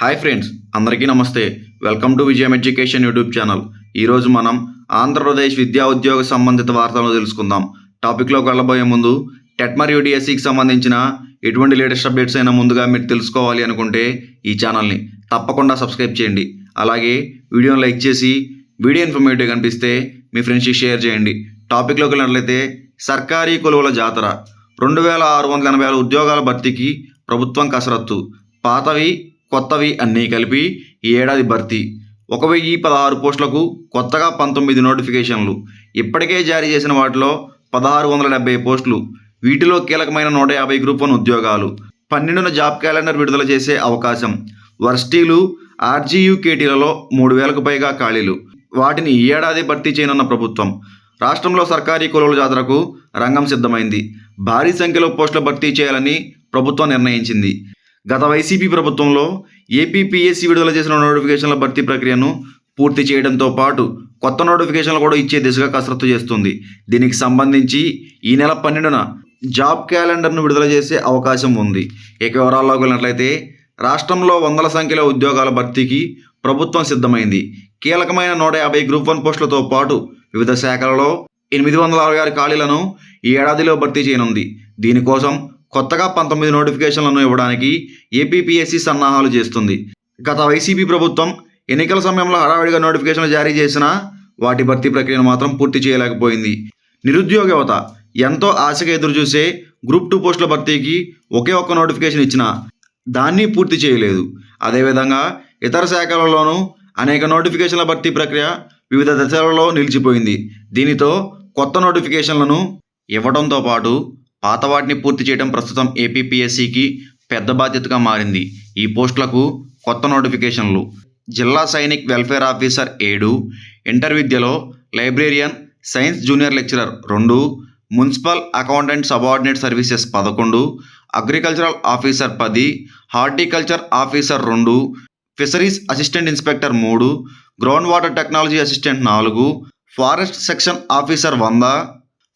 Hi friends అందరికీ నమస్తే. Welcome to Vijayam education YouTube channel. ఈరోజు మనం ఆంధ్రప్రదేశ్ విద్యా ఉద్యోగ సంబంధిత వార్తలను తెలుసుకుందాం. టాపిక్లోకి వెళ్ళబోయే ముందు టెట్ మరియు డిఎస్సికి సంబంధించిన ఎటువంటి లేటెస్ట్ అప్డేట్స్ అయినా ముందుగా మీరు తెలుసుకోవాలి అనుకుంటే ఈ ఛానల్ని తప్పకుండా సబ్స్క్రైబ్ చేయండి. అలాగే వీడియోని లైక్ చేసి వీడియో ఇన్ఫర్మేటివ్ కనిపిస్తే మీ ఫ్రెండ్స్కి షేర్ చేయండి. టాపిక్లోకి వెళ్ళినట్లయితే సర్కారీ కొలువుల జాతర. రెండు వేల ఆరు వందల ఎనభై ఆరు ఉద్యోగాల భర్తీకి ప్రభుత్వం కసరత్తు. పాతవి కొత్తవి అన్నీ కలిపి ఈ ఏడాది భర్తీ. ఒక వెయ్యి పదహారు పోస్టులకు కొత్తగా పంతొమ్మిది నోటిఫికేషన్లు. ఇప్పటికే జారీ చేసిన వాటిలో పదహారు వందల డెబ్బై పోస్టులు వీటిలో కీలకమైన నూట యాభై గ్రూప్ వన్ ఉద్యోగాలు. పన్నెండున జాబ్ క్యాలెండర్ విడుదల చేసే అవకాశం. వర్సిటీలు ఆర్జీయూ కేటీలలో మూడు వేలకు పైగా ఖాళీలు. వాటిని ఈ ఏడాది భర్తీ చేయనున్న ప్రభుత్వం. రాష్ట్రంలో సర్కారీ కొలువుల జాతరకు రంగం సిద్ధమైంది. భారీ సంఖ్యలో పోస్టులు భర్తీ చేయాలని ప్రభుత్వం నిర్ణయించింది. గత వైసీపీ ప్రభుత్వంలో ఏపీపీఎస్సీ విడుదల చేసిన నోటిఫికేషన్ల భర్తీ ప్రక్రియను పూర్తి చేయడంతో పాటు కొత్త నోటిఫికేషన్లు కూడా ఇచ్చే దిశగా కసరత్తు చేస్తుంది. దీనికి సంబంధించి ఈ నెల పన్నెండున జాబ్ క్యాలెండర్ను విడుదల చేసే అవకాశం ఉంది. ఇక వివరాల్లోకి వెళ్ళినట్లయితే రాష్ట్రంలో వందల సంఖ్యలో ఉద్యోగాల భర్తీకి ప్రభుత్వం సిద్ధమైంది. కీలకమైన నూట యాభై గ్రూప్ వన్ పోస్టులతో పాటు వివిధ శాఖలలో ఎనిమిది వందల అరవై ఆరు ఖాళీలను ఈ ఏడాదిలో భర్తీ చేయనుంది. దీనికోసం కొత్తగా పంతొమ్మిది నోటిఫికేషన్లను ఇవ్వడానికి ఏపీపీఎస్సీ సన్నాహాలు చేస్తుంది. గత వైసీపీ ప్రభుత్వం ఎన్నికల సమయంలో హడావిడిగా నోటిఫికేషన్లు జారీ చేసినా వాటి భర్తీ ప్రక్రియను మాత్రం పూర్తి చేయలేకపోయింది. నిరుద్యోగ యువత ఎంతో ఆశగా ఎదురుచూసే గ్రూప్ టూ పోస్టుల భర్తీకి ఒకే ఒక్క నోటిఫికేషన్ ఇచ్చినా దాన్ని పూర్తి చేయలేదు. అదేవిధంగా ఇతర శాఖలలోనూ అనేక నోటిఫికేషన్ల భర్తీ ప్రక్రియ వివిధ దశలలో నిలిచిపోయింది. దీనితో కొత్త నోటిఫికేషన్లను ఇవ్వడంతో పాటు పాత వాటిని పూర్తి చేయడం ప్రస్తుతం ఏపీపీఎస్సికి పెద్ద బాధ్యతగా మారింది. ఈ పోస్టులకు కొత్త నోటిఫికేషన్లు. జిల్లా సైనిక్ వెల్ఫేర్ ఆఫీసర్ ఏడు ఇంటర్ విద్యలో లైబ్రేరియన్ సైన్స్ జూనియర్ లెక్చరర్ రెండు మున్సిపల్ అకౌంటెంట్ సబార్డినేట్ సర్వీసెస్ పదకొండు అగ్రికల్చరల్ ఆఫీసర్ పది హార్టికల్చర్ ఆఫీసర్ రెండు ఫిషరీస్ అసిస్టెంట్ ఇన్స్పెక్టర్ మూడు గ్రౌండ్ వాటర్ టెక్నాలజీ అసిస్టెంట్ నాలుగు ఫారెస్ట్ సెక్షన్ ఆఫీసర్ వంద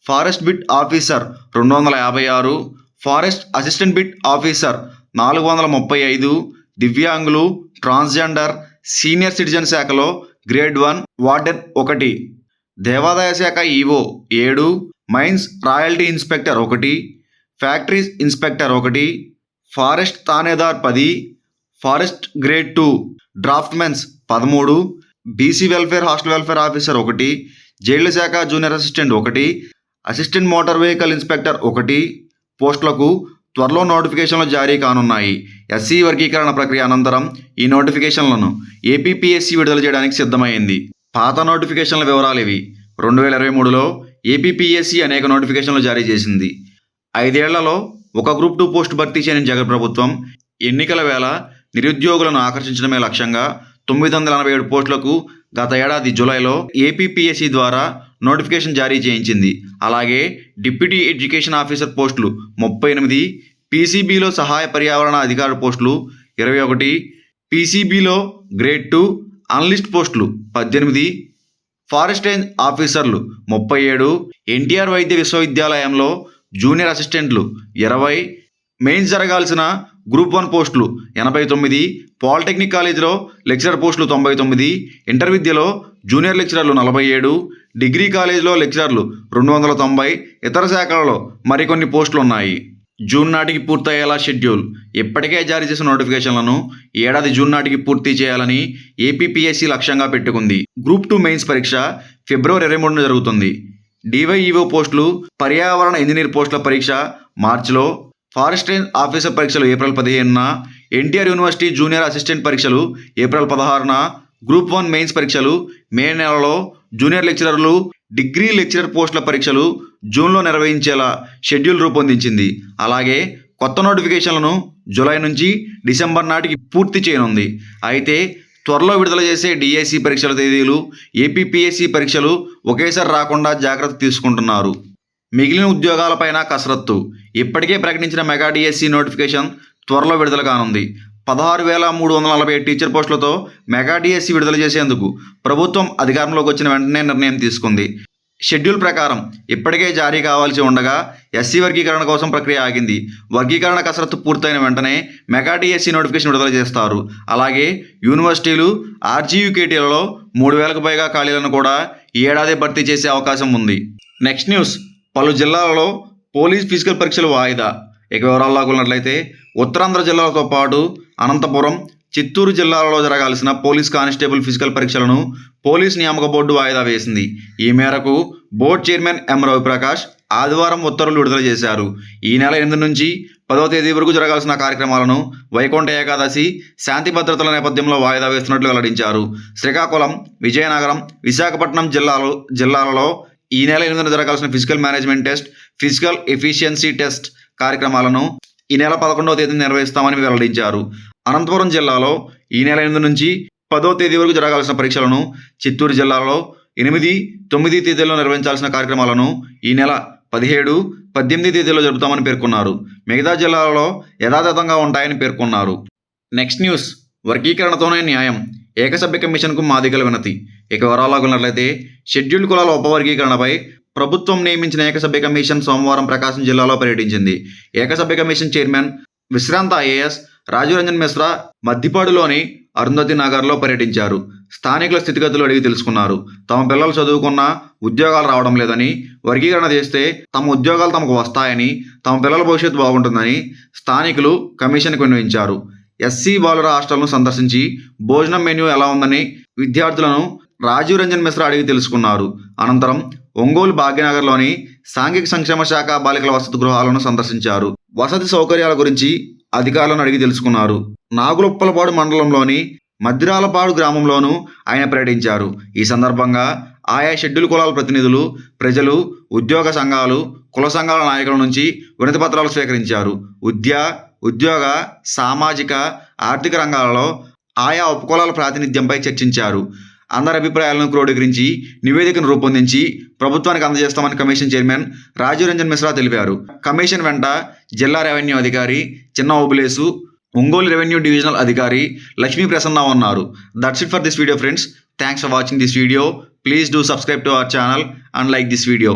ఫారెస్ట్ బిట్ ఆఫీసర్ రెండు వందల యాభై ఆరు ఫారెస్ట్ అసిస్టెంట్ బిట్ ఆఫీసర్ నాలుగు వందల ముప్పై ఐదు దివ్యాంగులు ట్రాన్స్జెండర్ సీనియర్ సిటిజన్ శాఖలో గ్రేడ్ వన్ వార్డెన్ ఒకటి. దేవాదాయ శాఖ ఈవో ఏడు మైన్స్ రాయల్టీ ఇన్స్పెక్టర్ ఒకటి ఫ్యాక్టరీస్ ఇన్స్పెక్టర్ ఒకటి ఫారెస్ట్ తానేదార్ పది ఫారెస్ట్ గ్రేడ్ టూ డ్రాఫ్ట్మెన్స్ పదమూడు BC welfare hostel welfare officer ఒకటి జైళ్ళ శాఖ జూనియర్ అసిస్టెంట్ ఒకటి అసిస్టెంట్ మోటార్ వెహికల్ ఇన్స్పెక్టర్ ఒకటి పోస్టులకు త్వరలో నోటిఫికేషన్లు జారీ కానున్నాయి. ఎస్సీ వర్గీకరణ ప్రక్రియ అనంతరం ఈ నోటిఫికేషన్లను ఏపీపీఎస్సీ విడుదల చేయడానికి సిద్ధమైంది. పాత నోటిఫికేషన్ల వివరాలు ఇవి. రెండు వేల ఇరవై మూడులో ఏపీపీఎస్సీ అనేక నోటిఫికేషన్లు జారీ చేసింది. ఐదేళ్ళలో ఒక గ్రూప్ టూ పోస్ట్ భర్తీ చేయని జగన్ ప్రభుత్వం ఎన్నికల వేళ నిరుద్యోగులను ఆకర్షించడమే లక్ష్యంగా తొమ్మిది వందల ఎనభై ఏడు పోస్టులకు గత ఏడాది జూలైలో ఏపీపీఎస్సీ ద్వారా నోటిఫికేషన్ జారీ చేయించింది. అలాగే డిప్యూటీ ఎడ్యుకేషన్ ఆఫీసర్ పోస్టులు ముప్పై ఎనిమిది పీసీబీలో సహాయ పర్యావరణ అధికార పోస్టులు ఇరవై ఒకటి పీసీబీలో గ్రేడ్ టూ అనలిస్ట్ పోస్టులు పద్దెనిమిది ఫారెస్ట్ రేంజ్ ఆఫీసర్లు ముప్పై ఏడు ఎన్టీఆర్ వైద్య విశ్వవిద్యాలయంలో జూనియర్ అసిస్టెంట్లు ఇరవై మెయిన్స్ జరగాల్సిన గ్రూప్ వన్ పోస్టులు ఎనభై తొమ్మిది పాలిటెక్నిక్ కాలేజీలో లెక్చరర్ పోస్టులు తొంభై తొమ్మిది ఇంటర్ విద్యలో జూనియర్ లెక్చరర్లు నలభై ఏడు డిగ్రీ కాలేజీలో లెక్చరర్లు రెండు వందల తొంభై ఇతర శాఖలలో మరికొన్ని పోస్టులు ఉన్నాయి జూన్ నాటికి పూర్తయ్యేలా షెడ్యూల్. ఇప్పటికే జారీ చేసిన నోటిఫికేషన్లను ఏడాది జూన్ నాటికి పూర్తి చేయాలని ఏపీపీఎస్సీ లక్ష్యంగా పెట్టుకుంది. గ్రూప్ టూ మెయిన్స్ పరీక్ష ఫిబ్రవరి ఇరవై మూడున జరుగుతుంది. డివైఈఓ పోస్టులు పర్యావరణ ఇంజనీర్ పోస్టుల పరీక్ష మార్చిలో ఫారెస్ట్ రేంజ్ ఆఫీసర్ పరీక్షలు ఏప్రిల్ పదిహేనున ఎన్టీఆర్ యూనివర్సిటీ జూనియర్ అసిస్టెంట్ పరీక్షలు ఏప్రిల్ పదహారున గ్రూప్ వన్ మెయిన్స్ పరీక్షలు మే నెలలో జూనియర్ లెక్చరర్లు డిగ్రీ లెక్చరర్ పోస్టుల పరీక్షలు జూన్లో నిర్వహించేలా షెడ్యూల్ రూపొందించింది. అలాగే కొత్త నోటిఫికేషన్లను జూలై నుంచి డిసెంబర్ నాటికి పూర్తి చేయనుంది. అయితే త్వరలో విడుదల చేసే డిఎస్సి పరీక్షల తేదీలు ఏపీపీఎస్సి పరీక్షలు ఒకేసారి రాకుండా జాగ్రత్త తీసుకుంటున్నారు. మిగిలిన ఉద్యోగాలపైన కసరత్తు. ఇప్పటికే ప్రకటించిన మెగా డిఎస్సి నోటిఫికేషన్ త్వరలో విడుదల కానుంది. పదహారు వేల మూడు వందల నలభై టీచర్ పోస్టులతో మెగా డిఎస్సి విడుదల చేసేందుకు ప్రభుత్వం అధికారంలోకి వచ్చిన వెంటనే నిర్ణయం తీసుకుంది. షెడ్యూల్ ప్రకారం ఇప్పటికే జారీ కావాల్సి ఉండగా ఎస్సీ వర్గీకరణ కోసం ప్రక్రియ ఆగింది. వర్గీకరణ కసరత్తు పూర్తయిన వెంటనే మెగా డిఎస్సీ నోటిఫికేషన్ విడుదల చేస్తారు. అలాగే యూనివర్సిటీలు ఆర్జీయూకేటీలలో మూడు వేలకు పైగా ఖాళీలను కూడా ఈ ఏడాది భర్తీ చేసే అవకాశం ఉంది. Next news. పలు జిల్లాలలో పోలీస్ ఫిజికల్ పరీక్షలు వాయిదా. ఇక వివరాల్లోకి ఉన్నట్లయితే ఉత్తరాంధ్ర జిల్లాలతో పాటు అనంతపురం చిత్తూరు జిల్లాలలో జరగాల్సిన పోలీస్ కానిస్టేబుల్ ఫిజికల్ పరీక్షలను పోలీస్ నియామక బోర్డు వాయిదా వేసింది. ఈ మేరకు బోర్డు చైర్మన్ ఎం. రవిప్రకాష్ ఆదివారం ఉత్తర్వులు విడుదల చేశారు. ఈ నెల ఎనిమిది నుంచి పదవ తేదీ వరకు జరగాల్సిన కార్యక్రమాలను వైకుంఠ ఏకాదశి శాంతి భద్రతల నేపథ్యంలో వాయిదా వేస్తున్నట్లు వెల్లడించారు. శ్రీకాకుళం విజయనగరం విశాఖపట్నం జిల్లాలో జిల్లాలలో ఈ నెల ఎనిమిదిన జరగాల్సిన physical management test physical efficiency test కార్యక్రమాలను ఈ నెల పదకొండవ తేదీ నిర్వహిస్తామని వెల్లడించారు. అనంతపురం జిల్లాలో ఈ నెల ఎనిమిది నుంచి పదో తేదీ వరకు జరగాల్సిన పరీక్షలను చిత్తూరు జిల్లాలో ఎనిమిది తొమ్మిది తేదీల్లో నిర్వహించాల్సిన కార్యక్రమాలను ఈ నెల పదిహేడు పద్దెనిమిది తేదీలో జరుపుతామని పేర్కొన్నారు. మిగతా జిల్లాలలో యథాతథంగా ఉంటాయని పేర్కొన్నారు. నెక్స్ట్ న్యూస్ వర్గీకరణతోనే న్యాయం. ఏకసభ్య కమిషన్కు మాదిగల వినతి. ఇక వివరాలకు ఉన్నట్లయితే షెడ్యూల్డ్ కులాల ఉపవర్గీకరణపై ప్రభుత్వం నియమించిన ఏకసభ్య కమిషన్ సోమవారం ప్రకాశం జిల్లాలో పర్యటించింది. ఏకసభ్య కమిషన్ చైర్మన్ విశ్రాంత ఐఏఎస్ రాజురంజన్ మిశ్రా మద్దిపాడులోని అరుంధతి నగర్లో పర్యటించారు. స్థానికుల స్థితిగతులు అడిగి తెలుసుకున్నారు. తమ పిల్లలు చదువుకున్నా ఉద్యోగాలు రావడం లేదని వర్గీకరణ చేస్తే తమ ఉద్యోగాలు తమకు వస్తాయని తమ పిల్లల భవిష్యత్తు బాగుంటుందని స్థానికులు కమిషన్కు విన్నవించారు. ఎస్సీ బాలుర హాస్టల్ను సందర్శించి భోజనం మెన్యూ ఎలా ఉందని విద్యార్థులను రాజీవ్ రంజన్ మిశ్రా అడిగి తెలుసుకున్నారు. అనంతరం ఒంగోలు భాగ్యనగర్లోని సాంఘిక సంక్షేమ శాఖ బాలికల వసతి గృహాలను సందర్శించారు. వసతి సౌకర్యాల గురించి అధికారులను అడిగి తెలుసుకున్నారు. నాగులుప్పలపాడు మండలంలోని మద్దిరాలపాడు గ్రామంలోనూ ఆయన పర్యటించారు. ఈ సందర్భంగా ఆయా షెడ్యూల్ కులాల ప్రతినిధులు ప్రజలు ఉద్యోగ సంఘాలు కుల సంఘాల నాయకుల నుంచి వినతి పత్రాలు స్వీకరించారు. ఉద్య ఉద్యోగ సామాజిక ఆర్థిక రంగాలలో ఆయా ఉపకులాల ప్రాతినిధ్యంపై చర్చించారు. అందరి అభిప్రాయాలను క్రోడీకరించి నివేదికను రూపొందించి ప్రభుత్వానికి అందజేస్తామని కమిషన్ చైర్మన్ రాజీవ్ రంజన్ మిశ్రా తెలిపారు. కమిషన్ వెంట జిల్లా రెవెన్యూ అధికారి చిన్న ఓబులేసు ఒంగోలు రెవెన్యూ డివిజనల్ అధికారి లక్ష్మీ ప్రసన్న ఉన్నారు. That's it for this video friends thanks for watching this video please do subscribe to our channel and like this video